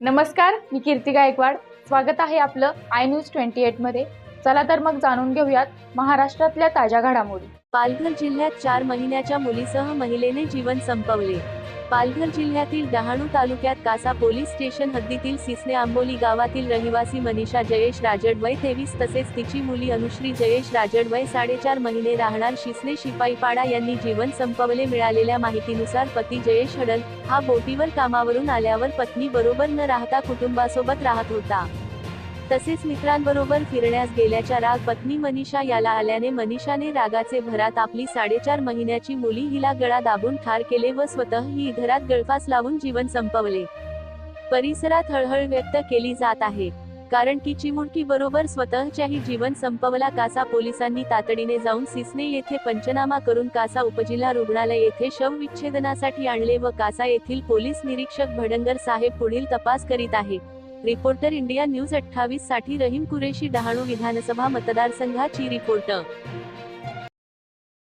नमस्कार मी कीर्ती गायकवाड. स्वागत आहे आपलं आय न्यूज ट्वेंटी एटमध्ये. चला तर मग जाणून घेऊयात महाराष्ट्रातल्या ताज्या घडामोडी. पालघर जिल्ह्यात चार महिन्याच्या मुलीसह महिलेने जीवन संपवले. पालघर जिल्ह्यातील डहाणू तालुक्यात कासा पोलीस स्टेशन हद्दीतील सिसने आंबोली गावातील रहिवासी मनीषा जयेश राजड वय तेवीस तसेच तिची मुली अनुश्री जयेश राजड वय साडेचार महिने राहणार शिसने शिपाईपाडा यांनी जीवन संपवले मिळालेल्या माहितीनुसार पती जयेश हडल हा बोटीवर कामावरून आल्यावर पत्नी बरोबर न राहता कुटुंबासोबत राहत होता. तसेच मित्रांबरोबर फिरण्यास गेल्याच्या राग पत्नी मनीषा याला आल्याने मनीषाने रागाचे भरात आपली साडेचार महिन्याची मुली हिला गळा दाबून ठार केले व स्वतः ही घरात गळफास लावून जीवन संपवले. परिसरात हळहळ व्यक्त केली जात आहे. कारण की चिमुडकी बरोबर स्वतःच्याही जीवन संपवला कासा पोलिसांनी तातडीने जाऊन सिसने येथे पंचनामा करून कासा उपजिल्हा रुग्णालय येथे शवविच्छेदनासाठी आणले व कासा येथील पोलीस निरीक्षक भडंगर साहेब पुढील तपास करीत आहे. रिपोर्टर इंडिया न्यूज अठ्ठावीससाठी रहीम कुरेशी डहाणू विधानसभा मतदारसंघाची रिपोर्टर